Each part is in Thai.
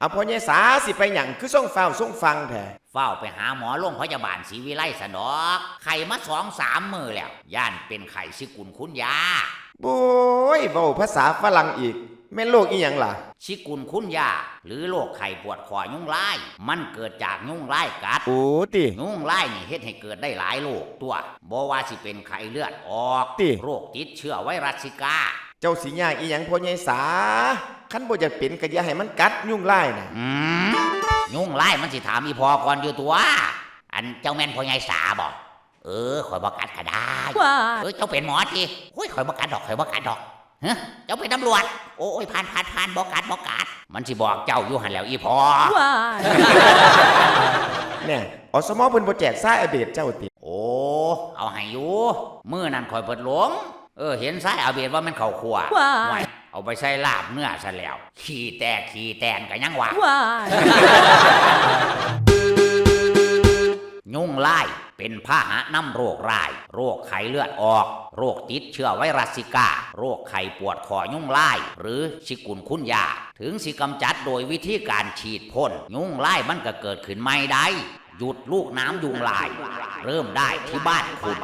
เอาพ่อใหญ่สาสิไปหยังคือส่งฟ้าวส่งฟังแท้เฝ้าไปหาหมอโรงพยาบาลศรีวิไลสนอกไข่มาสองสามมือแล้ว ย่านเป็นไข่สิกุลคุณยาโอ้ยเว้าภาษาฝรั่งอีก แม่นโลกอีหยังล่ะ ชิกุลคุณยาหรือโรคไข้ปวดคอยุ่งไล่มันเกิดจากยุ่งไล่กัด โอ้ติ ยุ่งไล่นี่เฮ็ดให้เกิดได้หลายโรคตัวบ่ว่าสิเป็นไข้เลือดออก ติ โรคติดเชื้อไวรัสซิกา เจ้าสิยากอีหยังพ่อใหญ่สาคันบ่อยากเป็นก็อย่าให้มันกัดยุ่งไล่น่ะอืมยุ่งไล่มันสิถามอีพอก่อนอยู่ตัว อันเจ้าแม่นพ่อใหญ่สาบ่เออข่อยบ่กัดก็ได้ว้าเออเจ้าเป็นหมอจีโอ้ยข่อยบ่กัดดอกข่อยบ่กัดดอกเฮ้เจ้าเป็นตำรวจ โอ้ยผ่านผ่านผ่านบ่กัดบ่กัด มันสิบอกเจ้าอยู่หันแหล้วอีพอว้าเนี่ยอสมอเพิ่นบ่แจกทรายอาเบดเจ้าติ โอ้ เอาให้อยู่มื้อนั้นข่อยเปิดหลง เออ เห็นสายอาเบดว่ามันเข้าครัวว้าไว้เอาไปใส่ลาบเนื้อซะแล้ว ขี้แตกขี้แตนกันยังวะว้ายุ่งไล่เป็นพาหะนำโรคร้าย โรคไข้เลือดออก โรคติดเชื้อไวรัสซิกา โรคไข้ปวดคอยุ่งไล่หรือชิกุนคุณยา ถึงสิกำจัดโดยวิธีการฉีดพ่นยุ่งไล่มันก็เกิดขึ้นไม่ได้ หยุดลูกน้ำยุงลาย เริ่มได้ที่บ้านคุณ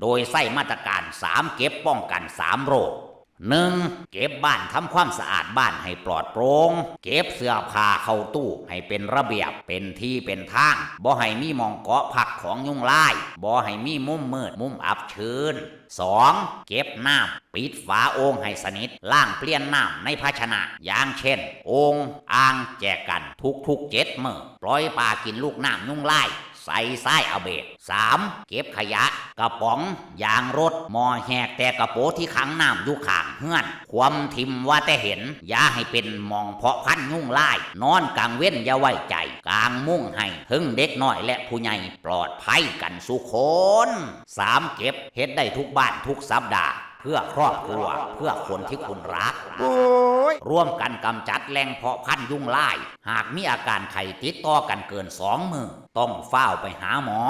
โดยใส่มาตรการ 3 เก็บป้องกัน 3 โรค 1. เก็บบ้านทำความสะอาดบ้านให้ปลอดโปร่งเก็บเสื้อผ้าเข้าตู้ให้เป็นระเบียบเป็นที่เป็นทางบ่ให้มีมองเกาะพักของยุงลายบ่ให้มีมุมมืดมุมอับชื้น 2. เก็บน้ำปิดฝาโอ่งให้สนิทล้างเปลี่ยนน้ำในภาชนะ อย่างเช่น โอ่งอ่างแจกกันทุกๆเจ็ดมือปล่อยปลากินลูกน้ำยุงลาย ใส่ไส้เอาเบดสามเก็บขยะ กระป๋อง ยางรถมอแหกแต่กระโปงที่ขังน้ำอยู่ข้างเฮือน ความทิมว่าแต่เห็น อย่าให้เป็นมองเพาะพันยุ่งลายนอนกลางเว้นอย่าไว้ใจ กลางมุ่งให้ถึงเด็กน้อยและผู้ใหญ่ปลอดภัยกันสุขคนสามเก็บเฮ็ดได้ทุกบ้านทุกสัปดาห์ พื่อครอบครัว เพื่อคนที่คุณรัก โอ้ย ร่วมกันกำจัดแหล่งเพาะพันธุ์ยุงลาย หากมีอาการไข้ติดต่อกันเกินสองมือ ต้องเฝ้าวไปหาหมอ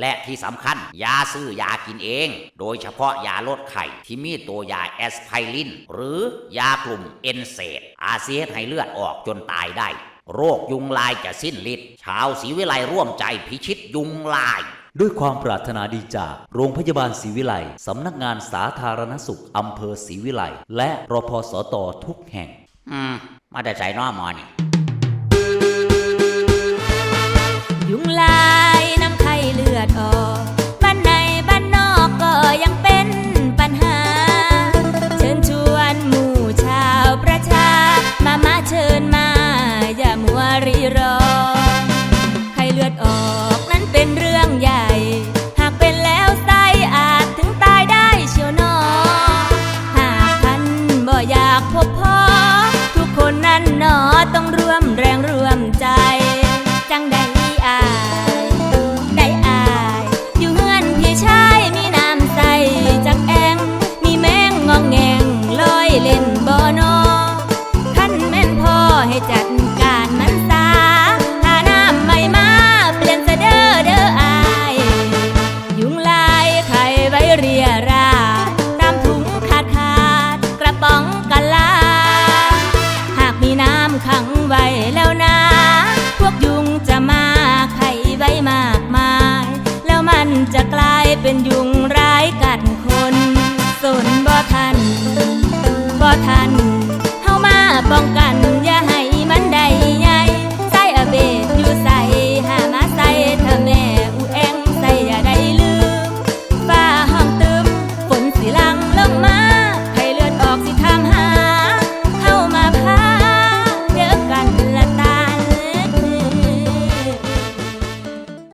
และที่สำคัญยาซื้อยากินเอง โดยเฉพาะยาลดไข้ที่มีตัวยาแอสไพริน หรือยากลุ่มเอนเซดอาเซียให้เลือดออกจนตายได้ โรคยุงลายจะสิ้นฤทธิ์ชาวศรีวิไลร่วมใจพิชิตยุงลาย ด้วยความปรารถนาดีจากโรงพยาบาลศรีวิไลสำนักงานสาธารณสุขอำเภอศรีวิไลและรพสตทุกแห่ง อืม มาแต่ใส่น้อหมอนี่ ทุกคนนั้นหนอต้อง